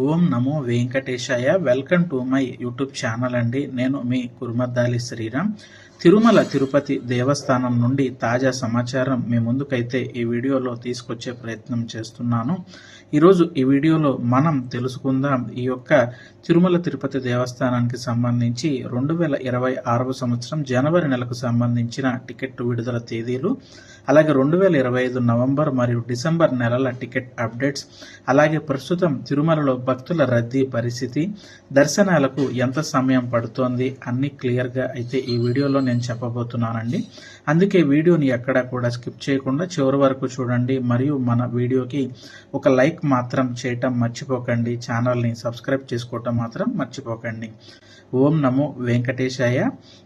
ఓం నమో వెంకటేశాయ. Welcome to my YouTube channel అండి. నేను మీ కురుమద్దాలి శ్రీరామ్. తిరుమల తిరుపతి దేవస్థానం నుండి తాజా సమాచారం మీ ముందుకైతే ఈ వీడియోలో తీసుకొచ్చే ప్రయత్నం చేస్తున్నాను. ఈరోజు ఈ వీడియోలో మనం తెలుసుకుందాం ఈ యొక్క తిరుమల తిరుపతి దేవస్థానానికి సంబంధించి రెండు వేల ఇరవై ఆరవ సంవత్సరం జనవరి నెలకు సంబంధించిన టికెట్ విడుదల తేదీలు అలాగే రెండు వేల ఇరవై ఐదు నవంబర్ మరియు డిసెంబర్ నెలల టికెట్ అప్డేట్స్ అలాగే ప్రస్తుతం తిరుమలలో భక్తుల రద్దీ పరిస్థితి దర్శనాలకు ఎంత సమయం పడుతోంది అన్ని క్లియర్గా అయితే ఈ వీడియోలో నేను చెప్పబోతున్నానండి. అందుకే వీడియోని ఎక్కడా కూడా స్కిప్ చేయకుండా చివరి వరకు చూడండి. మరియు మన వీడియోకి ఒక లైక్ మాత్రం చేయటం మర్చిపోకండి. ఛానల్ని సబ్స్క్రైబ్ చేసుకోవటం మాత్రం మర్చిపోకండి. ఓం నమో వెంకటేశాయ.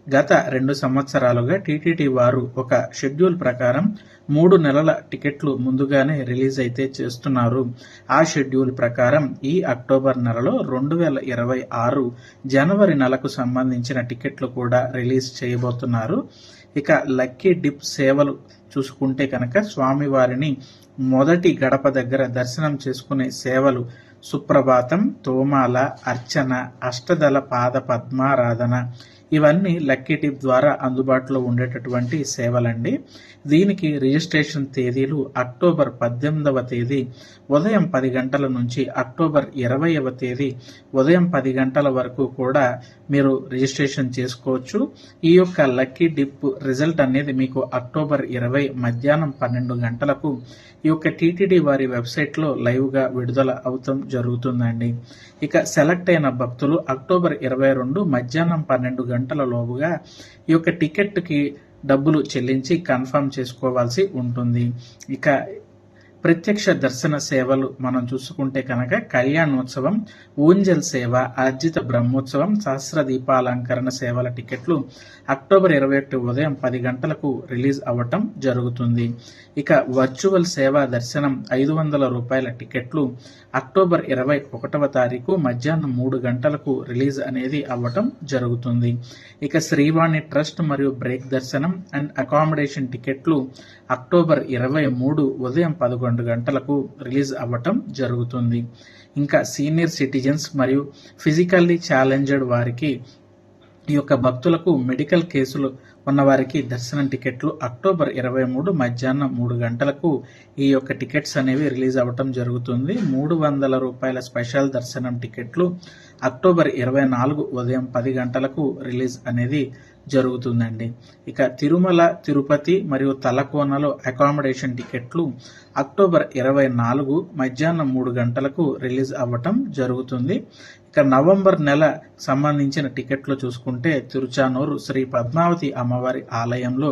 గత రెండు సంవత్సరాలుగా టీటీడీ వారు ఒక షెడ్యూల్ ప్రకారం మూడు నెలల టికెట్లు ముందుగానే రిలీజ్ అయితే చేస్తున్నారు. ఆ షెడ్యూల్ ప్రకారం ఈ అక్టోబర్ నెలలో రెండు వేల ఇరవై ఆరు జనవరి నెలకు సంబంధించిన టికెట్లు కూడా రిలీజ్ చేయబో చూస్తున్నారు ఇక లక్కీ డిప్ సేవలు చూసుకుంటే కనుక స్వామివారిని మొదటి గడప దగ్గర దర్శనం చేసుకునే సేవలు సుప్రభాతం తోమాల అర్చన అష్టదళ పాద పద్మారాధన ఇవన్నీ లక్కీ టిప్ ద్వారా అందుబాటులో ఉండేటటువంటి సేవలండి. దీనికి రిజిస్ట్రేషన్ తేదీలు అక్టోబర్ పద్దెనిమిదవ తేదీ ఉదయం పది గంటల నుంచి అక్టోబర్ ఇరవైవ తేదీ ఉదయం పది గంటల వరకు కూడా మీరు రిజిస్ట్రేషన్ చేసుకోవచ్చు. ఈ యొక్క లక్కీ డిప్ రిజల్ట్ అనేది మీకు అక్టోబర్ ఇరవై మధ్యాహ్నం పన్నెండు గంటలకు ఈ యొక్క టీటీడీ వారి వెబ్సైట్లో లైవ్గా విడుదల అవుతాం జరుగుతుందండి. ఇక సెలెక్ట్ అయిన భక్తులు అక్టోబర్ ఇరవై రెండు మధ్యాహ్నం పన్నెండు గంటల లోపుగా ఈ యొక్క టికెట్కి డబ్బులు చెల్లించి కన్ఫర్మ్ చేసుకోవాల్సి ఉంటుంది. ఇక ప్రత్యక్ష దర్శన సేవలు మనం చూసుకుంటే కనుక కళ్యాణోత్సవం ఊంజల్ సేవ అర్జిత బ్రహ్మోత్సవం సహస్ర దీపాలంకరణ సేవల టికెట్లు అక్టోబర్ ఇరవై ఒకటి ఉదయం పది గంటలకు రిలీజ్ అవ్వటం జరుగుతుంది. ఇక వర్చువల్ సేవా దర్శనం ఐదు వందల రూపాయల టికెట్లు అక్టోబర్ ఇరవై ఒకటవ తారీఖు మధ్యాహ్నం మూడు గంటలకు రిలీజ్ అనేది అవ్వటం జరుగుతుంది. ఇక శ్రీవాణి ట్రస్ట్ మరియు బ్రేక్ దర్శనం అండ్ అకామిడేషన్ టికెట్లు అక్టోబర్ ఇరవై మూడు ఉదయం పదకొండు గంటలకు రిలీజ్ అవ్వటం జరుగుతుంది. ఇంకా సీనియర్ సిటిజన్స్ మరియు ఫిజికల్లీ ఛాలెంజ్డ్ వారికి ఈ యొక్క భక్తులకు మెడికల్ కేసులు ఉన్నవారికి దర్శనం టికెట్లు అక్టోబర్ ఇరవై మూడు మధ్యాహ్నం మూడు గంటలకు ఈ యొక్క టికెట్స్ అనేవి రిలీజ్ అవ్వటం జరుగుతుంది. మూడు వందల రూపాయల స్పెషల్ దర్శనం టికెట్లు అక్టోబర్ ఇరవై నాలుగు ఉదయం పది గంటలకు రిలీజ్ అనేది జరుగుతుందండి. ఇక తిరుమల తిరుపతి మరియు తలకోనలో అకామిడేషన్ టికెట్లు అక్టోబర్ ఇరవై నాలుగు మధ్యాహ్నం మూడు గంటలకు రిలీజ్ అవ్వటం జరుగుతుంది. ఇక నవంబర్ నెల సంబంధించిన టికెట్లు చూసుకుంటే తిరుచానూరు శ్రీ పద్మావతి అమ్మవారి ఆలయంలో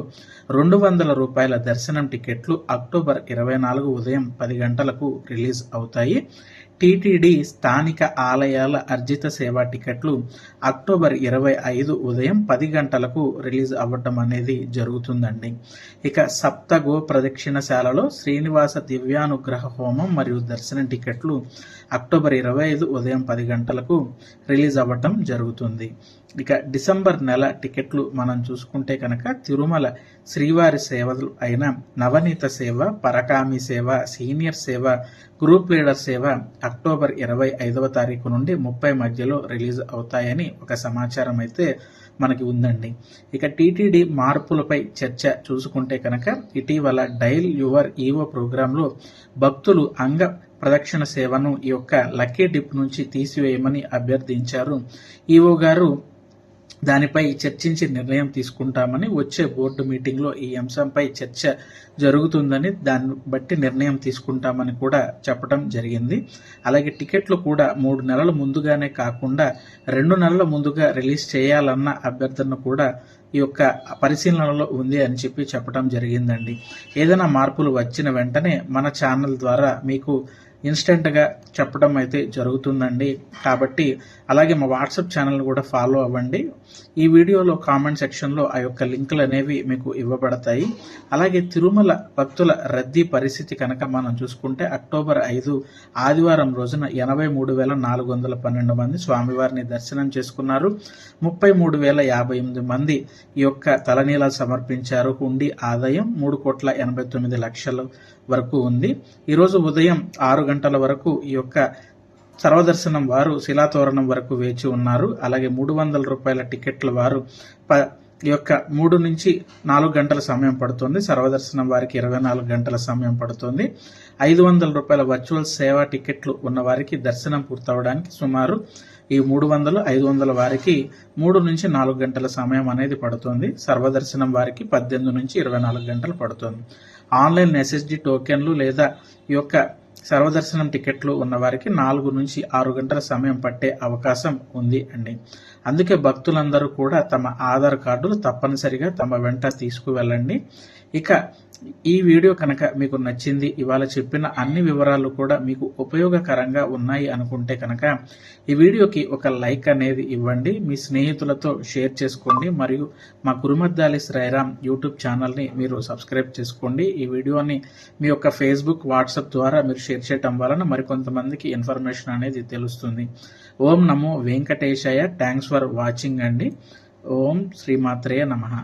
రెండు వందల రూపాయల దర్శనం టికెట్లు అక్టోబర్ ఇరవై నాలుగు ఉదయం పది గంటలకు రిలీజ్ అవుతాయి. టీటీడీ స్థానిక ఆలయాల అర్జిత సేవా టికెట్లు అక్టోబర్ ఇరవై ఐదు ఉదయం పది గంటలకు రిలీజ్ అవ్వటం అనేది జరుగుతుందండి. ఇక సప్తగో ప్రదక్షిణశాలలో శ్రీనివాస దివ్యానుగ్రహ హోమం మరియు దర్శన టికెట్లు అక్టోబర్ ఇరవై ఐదు ఉదయం పది గంటలకు రిలీజ్ అవ్వటం జరుగుతుంది. ఇక డిసెంబర్ నెల టికెట్లు మనం చూసుకుంటే కనుక తిరుమల శ్రీవారి సేవలు అయిన నవనీత సేవ పరకామి సేవ సీనియర్ సేవ గ్రూప్ లీడర్ సేవ అక్టోబర్ ఇరవై ఐదవ తారీఖు నుండి ముప్పై మధ్యలో రిలీజ్ అవుతాయని ఒక సమాచారం అయితే మనకి ఉందండి. ఇక టీటీడీ మార్పులపై చర్చ చూసుకుంటే కనుక ఇటీవల డైల్ యువర్ ఈవో ప్రోగ్రాంలో భక్తులు అంగ ప్రదక్షిణ సేవను ఈ యొక్క లక్కీ డిప్ నుంచి తీసివేయమని అభ్యర్థించారు. ఈవో గారు దానిపై చర్చించి నిర్ణయం తీసుకుంటామని వచ్చే బోర్డు మీటింగ్లో ఈ అంశంపై చర్చ జరుగుతుందని దాన్ని బట్టి నిర్ణయం తీసుకుంటామని కూడా చెప్పడం జరిగింది. అలాగే టికెట్లు కూడా మూడు నెలల ముందుగానే కాకుండా రెండు నెలల ముందుగా రిలీజ్ చేయాలన్న అభ్యర్థన కూడా ఈ యొక్క పరిశీలనలో ఉంది అని చెప్పి చెప్పడం జరిగిందండి. ఏదైనా మార్పులు వచ్చిన వెంటనే మన ఛానల్ ద్వారా మీకు ఇన్స్టెంట్గా చెప్పడం అయితే జరుగుతుందండి. కాబట్టి అలాగే మా వాట్సాప్ ఛానల్ కూడా ఫాలో అవ్వండి. ఈ వీడియోలో కామెంట్ సెక్షన్లో ఆ యొక్క లింకులు అనేవి మీకు ఇవ్వబడతాయి. అలాగే తిరుమల భక్తుల రద్దీ పరిస్థితి కనుక మనం చూసుకుంటే అక్టోబర్ ఐదు ఆదివారం రోజున ఎనభై మూడు వేల నాలుగు వందల పన్నెండు మంది స్వామివారిని దర్శనం చేసుకున్నారు. ముప్పై మూడు వేల యాభై ఎనిమిది మంది ఈ యొక్క తలనీలాలు సమర్పించారు. హుండీ ఆదాయం మూడు కోట్ల ఎనభై తొమ్మిది లక్షల వరకు ఉంది. ఈరోజు ఉదయం ఆరు గంటల వరకు ఈ యొక్క సర్వదర్శనం వారు శిలాతోరణం వరకు వేచి ఉన్నారు. అలాగే మూడు వందల రూపాయల టికెట్ల వారు ప ఈ యొక్క మూడు నుంచి నాలుగు గంటల సమయం పడుతుంది. సర్వదర్శనం వారికి ఇరవై నాలుగు గంటల సమయం పడుతుంది. ఐదు వందల రూపాయల వర్చువల్ సేవా టికెట్లు ఉన్న వారికి దర్శనం పూర్తవడానికి సుమారు ఈ మూడు వందలు ఐదు వందల వారికి మూడు నుంచి నాలుగు గంటల సమయం అనేది పడుతుంది. సర్వదర్శనం వారికి పద్దెనిమిది నుంచి ఇరవై నాలుగు గంటలు పడుతుంది. ఆన్లైన్ ఎస్ఎస్డి టోకెన్లు లేదా ఈ యొక్క సర్వదర్శనం టికెట్లు ఉన్నవారికి నాలుగు నుంచి ఆరు గంటల సమయం పట్టే అవకాశం ఉంది అండి. అందుకే భక్తులందరూ కూడా తమ ఆధార్ కార్డులు తప్పనిసరిగా తమ వెంట తీసుకువెళ్ళండి. ఇక ఈ వీడియో కనుక మీకు నచ్చింది ఇవాళ చెప్పిన అన్ని వివరాలు కూడా మీకు ఉపయోగకరంగా ఉన్నాయి అనుకుంటే కనుక ఈ వీడియోకి ఒక లైక్ అనేది ఇవ్వండి. మీ స్నేహితులతో షేర్ చేసుకోండి. మరియు మా కురుమద్దాలి శ్రైరామ్ యూట్యూబ్ ఛానల్ని మీరు సబ్స్క్రైబ్ చేసుకోండి. ఈ వీడియోని మీ యొక్క ఫేస్బుక్ వాట్సాప్ ద్వారా మీరు షేర్ చేయటం వలన మరికొంతమందికి ఇన్ఫర్మేషన్ అనేది తెలుస్తుంది. ఓం నమో వెంకటేశయ్య థ్యాంక్స్ ఫర్ వాచింగ్ అండి. ఓం శ్రీమాత్రేయ నమః.